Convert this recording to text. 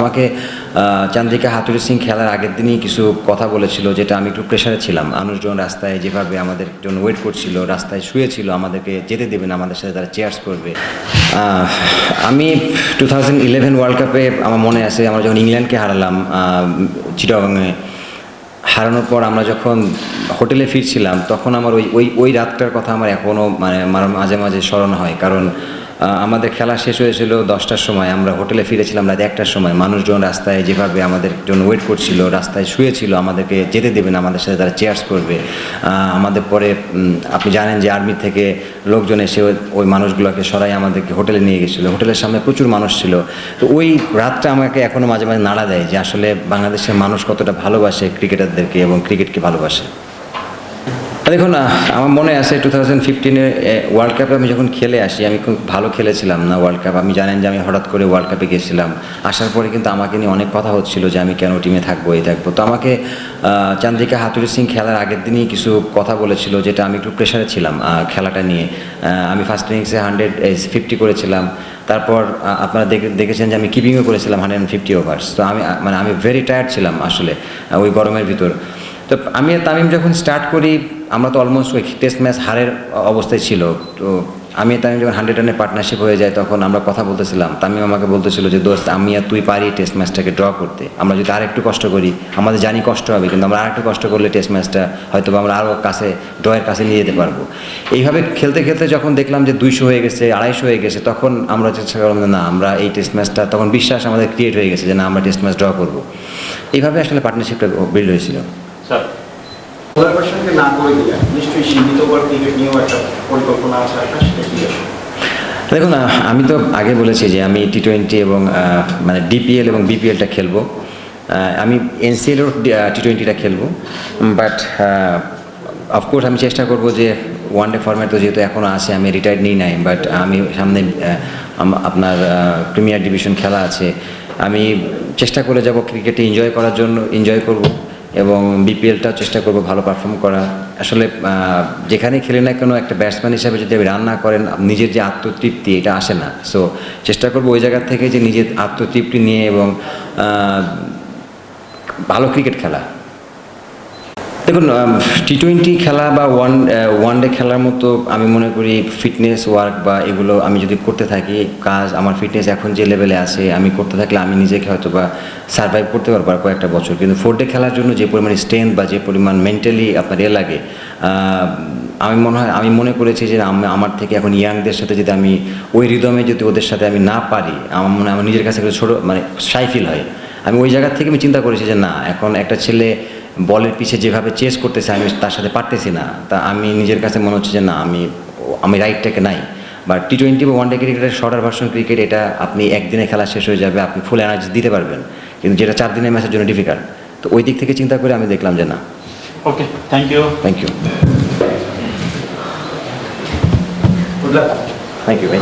আমাকে চান্দ্রিকা হাতুরি সিং খেলার আগের দিনই কিছু কথা বলেছিল, যেটা আমি একটু প্রেশারে ছিলাম। মানুষজন রাস্তায় যেভাবে আমাদের জন্য ওয়েট করছিল, রাস্তায় শুয়েছিল, আমাদেরকে যেতে দেবে না, আমাদের সাথে তারা চেয়ার্স করবে। আমি টু থাউজেন্ড ইলেভেন ওয়ার্ল্ড কাপে আমার মনে আছে, আমরা যখন ইংল্যান্ডকে হারালাম চিটাগংয়ে, হারানোর পর আমরা যখন হোটেলে ফিরছিলাম, তখন আমার ওই ওই ওই রাতটার কথা আমার এখনও মানে আমার মাঝে মাঝে স্মরণ হয়। কারণ আমাদের খেলা শেষ হয়েছিল দশটার সময়। আমরা হোটেলে ফিরেছিলাম রাত একটার সময়। মানুষজন রাস্তায় যেভাবে আমাদের জন্য ওয়েট করছিল, রাস্তায় শুয়েছিল, আমাদেরকে যেতে দেবেন আমাদের সাথে তারা চেয়ার্স করবে। আমাদের পরে আপনি জানেন যে আর্মি থেকে লোকজন এসে ওই- মানুষগুলোকে সরাই আমাদেরকে হোটেলে নিয়ে গেছিল। হোটেলের সামনে প্রচুর মানুষ ছিল। তো ওই রাতটা আমাকে এখনও মাঝে মাঝে নাড়া দেয় যে আসলে বাংলাদেশের মানুষ কতটা ভালোবাসে ক্রিকেটারদেরকে এবং ক্রিকেটকে ভালোবাসে। দেখুন আমার মনে আছে টু থাউজেন্ড ফিফটিনে ওয়ার্ল্ড কাপে আমি যখন খেলে আসি আমি খুব ভালো খেলেছিলাম না ওয়ার্ল্ড কাপ আমি জানেন যে আমি হঠাৎ করে ওয়ার্ল্ড কাপে গেছিলাম। আসার পরে কিন্তু আমাকে নিয়ে অনেক কথা হচ্ছিল যে আমি কেন টিমে থাকব এই থাকব তো আমাকে আহ, চান্দ্রিকা হাতুরি সিং খেলার আগের দিনই কিছু কথা বলেছিল যেটা আমি একটু প্রেশারে ছিলাম খেলাটা নিয়ে। আমি ফার্স্ট ইনিংসে হান্ড্রেড ফিফটি করেছিলাম। তারপর আপনারা দেখে- দেখেছেন যে আমি কিপিংও করেছিলাম হান্ড্রেড ফিফটি ওভার্স তো আমি মানে আমি ভেরি টায়ার্ড ছিলাম আসলে ওই গরমের ভিতর। তো আমি তামিম যখন স্টার্ট করি আমরা তো অলমোস্ট ওই টেস্ট ম্যাচ হারের অবস্থায় ছিল। তো আমি তামিম যখন হান্ড্রেড রানের পার্টনারশিপ হয়ে যায়, তখন আমরা কথা বলতেছিলাম। তামিম আমাকে বলতেছিল যে, দোস্ত, আমি আর তুই পারি টেস্ট ম্যাচটাকে ড্র করতে। আমরা যদি আর একটু কষ্ট করি, আমাদের জানি কষ্ট হবে, কিন্তু আমরা আর একটু কষ্ট করলে টেস্ট ম্যাচটা হয়তো আমরা আরও কাছে ড্রয়ের কাছে নিয়ে যেতে পারব। এইভাবে খেলতে খেলতে যখন দেখলাম যে দুইশো হয়ে গেছে, আড়াইশো হয়ে গেছে, তখন আমরা চেষ্টা করলাম যে, না, আমরা এই টেস্ট ম্যাচটা তখন বিশ্বাস আমাদের ক্রিয়েট হয়ে গেছে যে, না, আমরা টেস্ট ম্যাচ ড্র করব। এইভাবে আসলে পার্টনারশিপটা বিল্ড হয়েছিল। স্যার সঙ্গে না করে দিলেন নিশ্চয়ই সীমিত নিয়েও একটা পরিকল্পনা আছে আপনার, সেটা কি আছে? দেখুন আমি তো আগে বলেছি যে আমি টি টোয়েন্টি এবং মানে ডিপিএল এবং বিপিএলটা খেলব। আমি এনসিএলও টি টোয়েন্টিটা খেলব বাট অফকোর্স আমি চেষ্টা করব যে ওয়ান ডে ফর্ম্যাট তো যেহেতু এখনও আছে, আমি রিটায়ার্ড নিই নাই বাট আমি সামনে আপনার প্রিমিয়ার ডিভিশন খেলা আছে। আমি চেষ্টা করে যাব ক্রিকেটে এনজয় করার জন্য এনজয় করব। এবং বিপিএলটাও চেষ্টা করব ভালো পারফর্ম করা আসলে যেখানে খেলে না কেন একটা ব্যাটসম্যান হিসাবে যদি আপনি রান না করেন, নিজের যে আত্মতৃপ্তি, এটা আসে না। সো চেষ্টা করব ওই জায়গা থেকে যে নিজের আত্মতৃপ্তি নিয়ে এবং ভালো ক্রিকেট খেলা। দেখুন টি টোয়েন্টি খেলা বা ওয়ান ওয়ান ডে খেলার মতো আমি মনে করি ফিটনেস ওয়ার্ক বা এগুলো আমি যদি করতে থাকি, কাজ, আমার ফিটনেস এখন যে লেভেলে আছে, আমি করতে থাকলে আমি নিজেকে হয়তো বা সার্ভাইভ করতে পারব আর কয়েকটা বছর। কিন্তু ফোর ডে খেলার জন্য যে পরিমাণ স্ট্রেংথ বা যে পরিমাণ মেন্টালি আপনার এ লাগে আমি মনে হয়, আমি মনে করেছি যে আমার থেকে এখন ইয়াংদের সাথে যদি আমি ওই রিদমে যদি ওদের সাথে আমি না পারি, আমার মনে আমার নিজের কাছে ছোটো মানে সাই ফিল হয়। আমি ওই জায়গার থেকে আমি চিন্তা করেছি যে না, এখন একটা ছেলে বলের পিছে যেভাবে চেস করতেছে আমি তার সাথে পারতেছি না। তা আমি নিজের কাছে মনে হচ্ছে যে না আমি আমি রাইটটাকে নাই। বা টি টোয়েন্টি বা ওয়ান ডে ক্রিকেটের শর্টার ভার্সন ক্রিকেট এটা আপনি একদিনে খেলা শেষ হয়ে যাবে আপনি ফুল এনার্জি দিতে পারবেন। কিন্তু যেটা চার দিনের ম্যাচের জন্য ডিফিকাল্ট তো ওই দিক থেকে চিন্তা করে আমি দেখলাম যে না। Okay thank you thank you thank you ভাই